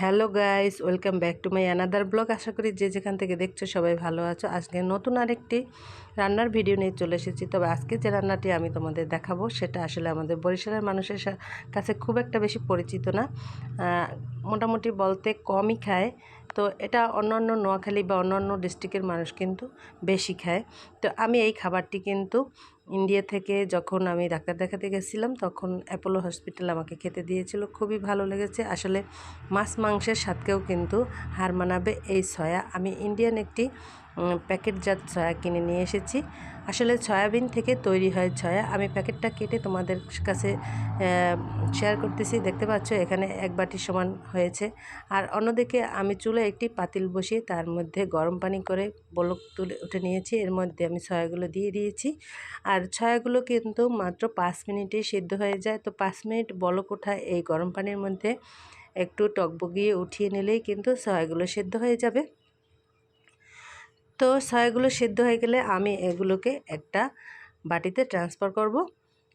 Hello guys, welcome back to my another blog. আশা করি যে যেখান থেকে দেখছ সবাই ভালো আছো। আজকে নতুন আরেকটি রান্নার ভিডিও নিয়ে চলে এসেছি। তবে আজকে যে রান্নাটি আমি তোমাদের দেখাবো, সেটা আসলে আমাদের বরিশালের মানুষের কাছে খুব একটা বেশি পরিচিত না। মোটামুটি বলতে কমই খায়। তো এটা অন্যান্য নোয়াখালী বা অন্যান্য ডিস্ট্রিক্টের মানুষ কিন্তু বেশি খায়। তো আমি এই খাবারটি কিন্তু ইন্ডিয়া থেকে যখন আমি ডাক্তার দেখাতে গেছিলাম, তখন অ্যাপোলো হসপিটাল আমাকে খেতে দিয়েছিল। খুবই ভালো লেগেছে। আসলে মাছ মাংসের স্বাদকেও কিন্তু হার মানাবে এই সয়া আমি ইন্ডিয়ান একটি প্যাকেটজাত ছয়া কিনে নিয়ে এসেছি। আসলে সয়াবিন থেকে তৈরি হয় ছয়া। আমি প্যাকেটটা কেটে তোমাদের কাছে শেয়ার করতেছি। দেখতে পাচ্ছ, এখানে এক বাটি সমান হয়েছে। আর অন্যদিকে আমি চুলে একটি পাতিল বসিয়ে তার মধ্যে গরম পানি করে বলক তুলে উঠে নিয়েছি। এর মধ্যে আমি সয়াগুলো দিয়ে দিয়েছি। আর ছয়াগুলো কিন্তু মাত্র পাঁচ মিনিটে সিদ্ধ হয়ে যায়। তো পাঁচ মিনিট বলক ওঠা এই গরম পানির মধ্যে একটু টকবগিয়ে উঠিয়ে নিলেই কিন্তু সয়াগুলো সেদ্ধ হয়ে যাবে। তো সয়াগুলো সেদ্ধ হয়ে গেলে আমি এগুলোকে একটা বাটিতে ট্রান্সফার করব,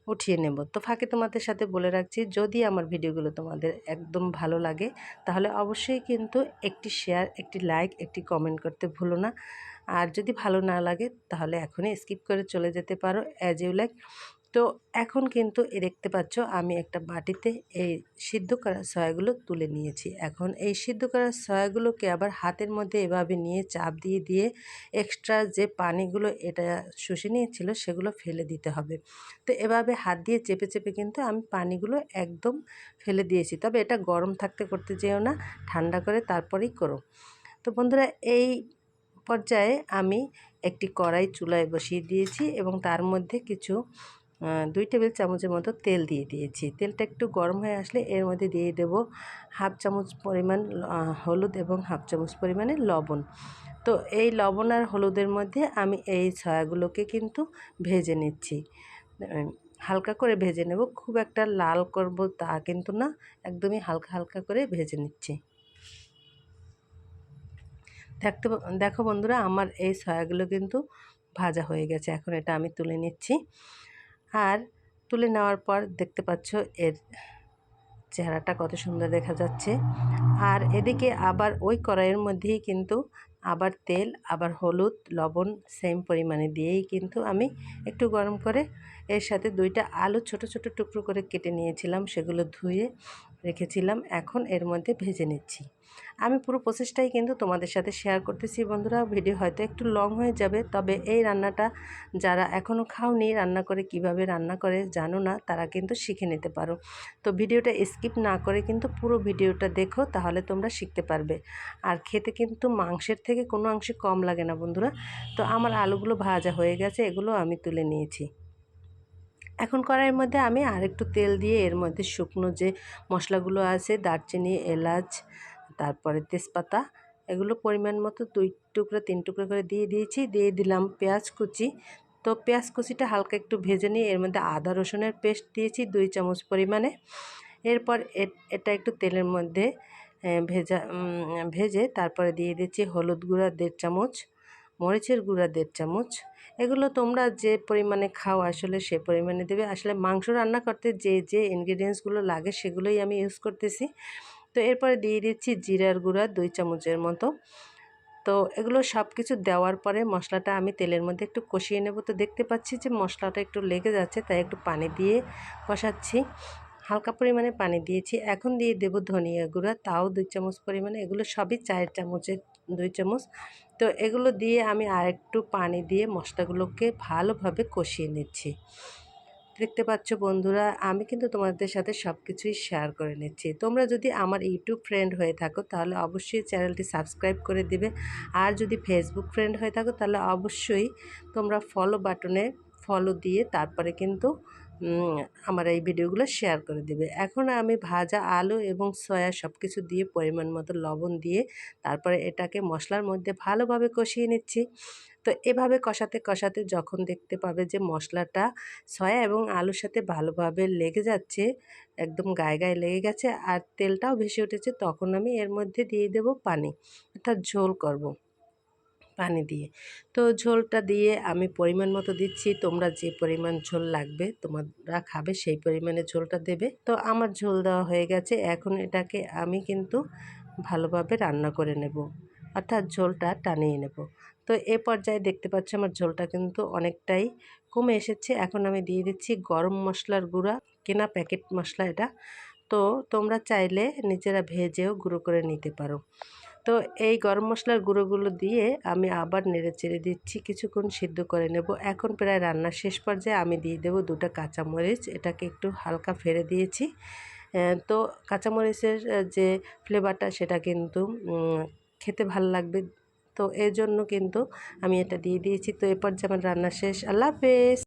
উঠিয়ে নেব। তো ফাঁকে তোমাদের সাথে বলে রাখছি, যদি আমার ভিডিওগুলো তোমাদের একদম ভালো লাগে, তাহলে অবশ্যই কিন্তু একটি শেয়ার একটি লাইক একটি কমেন্ট করতে ভুলো না। আর যদি ভালো না লাগে, তাহলে এখনই স্কিপ করে চলে যেতে পারো অ্যাজ ইউ লাইক তো এখন কিন্তু এ দেখতে পাচ্ছ আমি একটা বাটিতে এই সিদ্ধ করা সয়াগুলো তুলে নিয়েছি। এখন এই সিদ্ধ করা সয়াগুলোকে আবার হাতের মধ্যে এভাবে নিয়ে চাপ দিয়ে দিয়ে এক্সট্রা যে পানিগুলো এটা শুষে নিয়েছিল সেগুলো ফেলে দিতে হবে। তো এভাবে হাত দিয়ে চেপে চেপে কিন্তু আমি পানিগুলো একদম ফেলে দিয়েছি। তবে এটা গরম থাকতে, করতে যেও না, ঠান্ডা করে তারপরেই করো। তো বন্ধুরা, এই পর্যায়ে আমি একটি কড়াই চুলায় বসিয়ে দিয়েছি এবং তার মধ্যে কিছু দুই টেবিল চামচের মতো তেল দিয়ে দিয়েছি। তেলটা একটু গরম হয়ে আসলে এর মধ্যে দিয়ে দেব হাফ চামচ পরিমাণ হলুদ এবং হাফ চামচ পরিমাণে লবণ। তো এই লবণ আর হলুদের মধ্যে আমি এই সয়াগুলোকে কিন্তু ভেজে নিচ্ছি। হালকা করে ভেজে নেব, খুব একটা লাল করব তা কিন্তু না, একদমই হালকা হালকা করে ভেজে নিচ্ছি। দেখতে দেখো বন্ধুরা, আমার এই সয়াগুলো কিন্তু ভাজা হয়ে গেছে, এখন এটা আমি তুলে নিচ্ছি। আর তুলে নেওয়ার পর দেখতে পাচ্ছ এর চেহারাটা কত সুন্দর দেখা যাচ্ছে। আর এদিকে আবার ওই কড়াইয়ের মধ্যেই কিন্তু আবার তেল, আবার হলুদ, লবণ সেম পরিমাণে দিয়েই কিন্তু আমি একটু গরম করে এর সাথে দুইটা আলু ছোট ছোট টুকরো করে কেটে নিয়েছিলাম, সেগুলো ধুয়ে রেখেছিলাম, এখন এর মধ্যে ভেজে নিচ্ছি। আমি পুরো প্রসেসটাই কিন্তু তোমাদের সাথে শেয়ার করতেছি বন্ধুরা। ভিডিও হয়তো একটু লং হয়ে যাবে, তবে এই রান্নাটা যারা এখনও খাওনি, রান্না করে কীভাবে রান্না করে জানো না, তারা কিন্তু শিখে নিতে পারো। তো ভিডিওটা স্কিপ না করে কিন্তু পুরো ভিডিওটা দেখো, তাহলে তোমরা শিখতে পারবে। আর খেতে কিন্তু মাংসের থেকে কোনো অংশে কম লাগে না বন্ধুরা। তো আমার আলুগুলো ভাজা হয়ে গেছে, এগুলো আমি তুলে নিয়েছি। এখন কড়াইয়ের মধ্যে আমি আরেকটু তেল দিয়ে এর মধ্যে শুকনো যে মশলাগুলো আছে, দারচিনি, এলাচ, তারপরে তেজপাতা, এগুলো পরিমাণ মতো দুই টুকরো, তিন টুকরো করে দিয়ে দিয়েছি। দিয়ে দিলাম পেঁয়াজ কুচি। তো পেঁয়াজ কুচিটা হালকা একটু ভেজে নিয়ে এর মধ্যে আদা, রসুনের পেস্ট দিয়েছি দুই চামচ পরিমাণে। এরপর এটা একটু তেলের মধ্যে ভেজা ভেজে তারপরে দিয়ে দিচ্ছি হলুদ গুঁড়া দেড় চামচ। মরিচের গুঁড়া দেড় চামচ। এগুলো তোমরা যে পরিমাণে খাও আসলে সে পরিমাণে দেবে। আসলে মাংস রান্না করতে যে যে ইনগ্রিডিয়েন্টসগুলো লাগে সেগুলোই আমি ইউজ করতেছি। তো এরপরে দিয়ে দিচ্ছি জিরার গুঁড়া দুই চামচের মতো। তো এগুলো সব কিছু দেওয়ার পরে মশলাটা আমি তেলের মধ্যে একটু কষিয়ে নেব। তো দেখতে পাচ্ছি যে মশলাটা একটু লেগে যাচ্ছে, তাই একটু পানি দিয়ে কষাচ্ছি। হালকা পরিমাণে পানি দিয়েছি। এখন দিয়ে দেব ধনিয়া গুঁড়া। তাও দুই চামচ পরিমাণে। এগুলো সবই চায়ের চামচের দুই চামচ। তো এগুলো দিয়ে আমি আরেকটু পানি দিয়ে মশলাগুলোকে ভালোভাবে কষিয়ে নিচ্ছি। দেখতে পাচ্ছ বন্ধুরা, আমি কিন্তু তোমাদের সাথে সব কিছুই শেয়ার করে নিচ্ছি। তোমরা যদি আমার ইউটিউব ফ্রেন্ড হয়ে থাকো, তাহলে অবশ্যই চ্যানেলটি সাবস্ক্রাইব করে দিবে। আর যদি ফেসবুক ফ্রেন্ড হয়ে থাকো, তাহলে অবশ্যই তোমরা ফলো বাটনে ফলো দিয়ে তারপরে কিন্তু আমার এই ভিডিওগুলো শেয়ার করে দেবে। এখন আমি ভাজা আলু এবং সয়া সব কিছু দিয়ে পরিমাণ মতো লবণ দিয়ে তারপরে এটাকে মশলার মধ্যে ভালোভাবে কষিয়ে নিচ্ছি। তো এভাবে কষাতে কষাতে যখন দেখতে পাবে যে মশলাটা সয়া এবং আলুর সাথে ভালোভাবে লেগে যাচ্ছে, একদম গায়ে গায়ে লেগে গেছে আর তেলটাও ভেসে উঠেছে, তখন আমি এর মধ্যে দিয়ে দেব পানি, অর্থাৎ ঝোল করব। পানি দিয়ে। তো ঝোলটা দিয়ে আমি পরিমাণ মতো দিচ্ছি, তোমরা যে পরিমাণ ঝোল লাগবে তোমরা খাবে সেই পরিমাণে ঝোলটা দেবে। তো আমার ঝোল দেওয়া হয়ে গেছে, এখন এটাকে আমি কিন্তু ভালোভাবে রান্না করে নেব, অর্থাৎ ঝোলটা টানিয়ে নেব। তো এ পর্যায়ে দেখতে পাচ্ছ আমার ঝোলটা কিন্তু অনেকটাই কমে এসেছে। এখন আমি দিয়ে দিচ্ছি গরম মশলার গুঁড়া, কেনা প্যাকেট মশলা এটা। তো তোমরা চাইলে নিজেরা ভেজেও গুঁড়ো করে নিতে পারো। তো এই গরম মশলার গুঁড়োগুলো দিয়ে আমি আবার নেড়ে চেড়ে দিচ্ছি, কিছুক্ষণ সিদ্ধ করে নেব। এখন প্রায় রান্নার শেষ পর্যায়ে আমি দিয়ে দেবো দুটো কাঁচামরিচ, এটাকে একটু হালকা ফেড়ে দিয়েছি। তো কাঁচামরিচের যে ফ্লেভারটা সেটা কিন্তু খেতে ভালো লাগবে। তো এর জন্য কিন্তু আমি এটা দিয়ে দিয়েছি। তো এরপর যেমন রান্না শেষ। আল্লাহ হাফেজ!